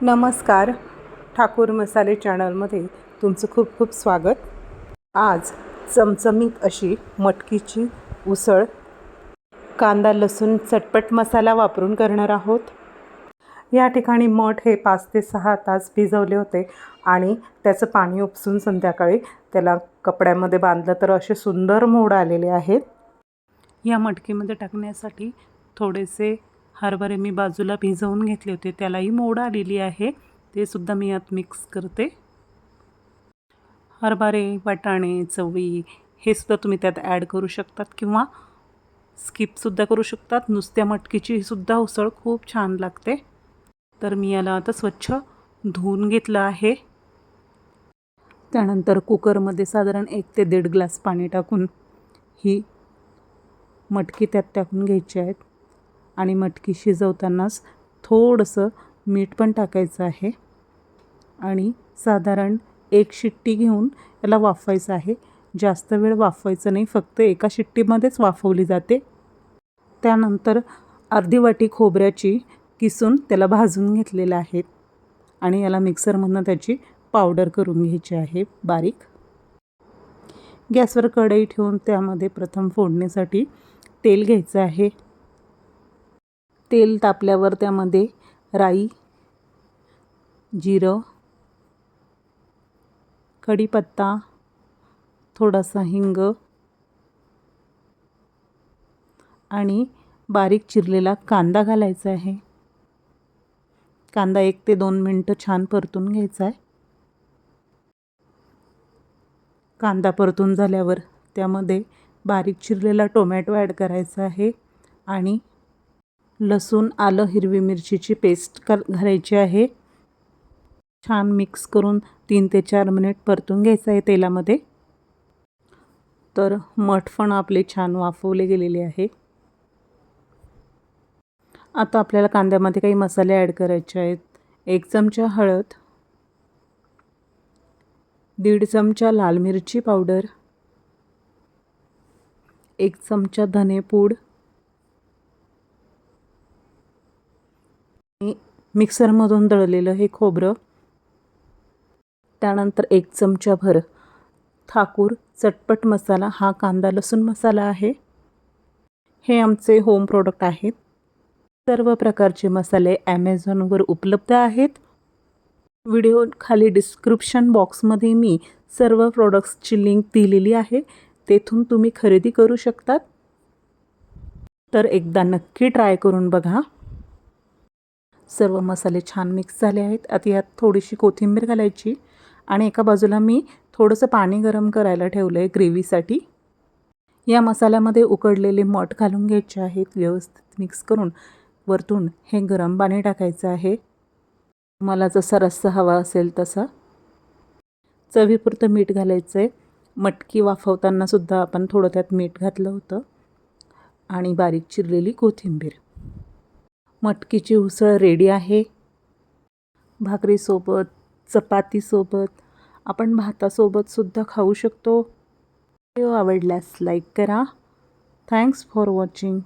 नमस्कार ठाकूर मसाले चॅनलमध्ये तुमचं खूप खूप स्वागत. आज चमचमीत अशी मटकीची उसळ कांदा लसूण चटपट मसाला वापरून करणार आहोत. या ठिकाणी मठ हे पाच ते सहा तास भिजवले होते आणि त्याचं पाणी उपसून संध्याकाळी त्याला कपड्यामध्ये बांधलं तर असे सुंदर मोड आलेले आहेत. या मटकीमध्ये टाकण्यासाठी थोडेसे हरभरे मी बाजूला भिजवून घेतले होते. त्यालाही मोड आलेली आहे. ते सुद्धा मी यात मिक्स करते. हरभरे वाटाणे चवळी हे सुद्धा तुम्ही त्यात ॲड करू शकतात किंवा स्किपसुद्धा करू शकतात. नुसत्या मटकीची सुद्धा उसळ खूप छान लागते. तर मी याला आता स्वच्छ धुवून घेतलं आहे. त्यानंतर कुकरमध्ये साधारण एक ते दीड ग्लास पाणी टाकून ही मटकी त्यात टाकून घ्यायची आहेत. आणि मटकी शिजवतानाच थोडंसं मीठ पण टाकायचं आहे. आणि साधारण एक शिट्टी घेऊन याला वाफवायचं आहे. जास्त वेळ वाफवायचं नाही फक्त एका शिट्टीमध्येच वाफवली जाते. त्यानंतर अर्धी वाटी खोबऱ्याची किसून त्याला भाजून घेतलेलं आहे. आणि याला मिक्सरमधनं त्याची पावडर करून घ्यायची आहे बारीक. गॅसवर कढई ठेवून त्यामध्ये प्रथम फोडणीसाठी तेल घ्यायचं आहे. तेल तापल्यावर त्यामध्ये राई जिरं कढीपत्ता थोडासा हिंग आणि बारीक चिरलेला कांदा घालायचा आहे. कांदा एक ते दोन मिनटं छान परतून घ्यायचा आहे. कांदा परतून झाल्यावर त्यामध्ये बारीक चिरलेला टोमॅटो ॲड करायचा आहे आणि लसूण आलं हिरवी मिरचीची पेस्ट कर घालायची आहे. छान मिक्स करून तीन ते चार मिनिट परतून घ्यायचं आहे तेलामध्ये. तर मठ पण आपले छान वाफवले गेलेले आहे. आता आपल्याला कांद्यामध्ये काही मसाले ॲड करायचे आहेत. एक चमचा हळद दीड चमचा लाल मिरची पावडर एक चमचा धनेपूड मिक्सरमधून दळलेलं हे खोबरं. त्यानंतर एक चमचाभर ठाकूर चटपट मसाला हा कांदा लसूण मसाला आहे. हे आमचे होम प्रोडक्ट आहेत. सर्व प्रकारचे मसाले ॲमेझॉनवर उपलब्ध आहेत. व्हिडिओ खाली डिस्क्रिप्शन बॉक्समध्ये मी सर्व प्रोडक्ट्सची लिंक दिलेली आहे. तेथून तुम्ही खरेदी करू शकतात. तर एकदा नक्की ट्राय करून बघा. सर्व मसाले छान मिक्स झाले आहेत. आता यात थोडीशी कोथिंबीर घालायची आणि एका बाजूला मी थोडंसं पाणी गरम करायला ठेवलं आहे ग्रेव्हीसाठी. या मसाल्यामध्ये उकडलेले मठ घालून घ्यायचे आहेत. व्यवस्थित मिक्स करून वरतून हे गरम पाणी टाकायचं आहे. मला जसा रस्सा हवा असेल तसा. चवीपुरतं मीठ घालायचं आहे मटकी वाफवतानासुद्धा आपण थोडं त्यात मीठ घातलं होतं. आणि बारीक चिरलेली कोथिंबीर. मटकीची उसळ रेडी आहे. भाकरीसोबत चपातीसोबत आपण भातासोबतसुद्धा खाऊ शकतो. व्हिडिओ आवडल्यास लाईक करा. Thanks for watching.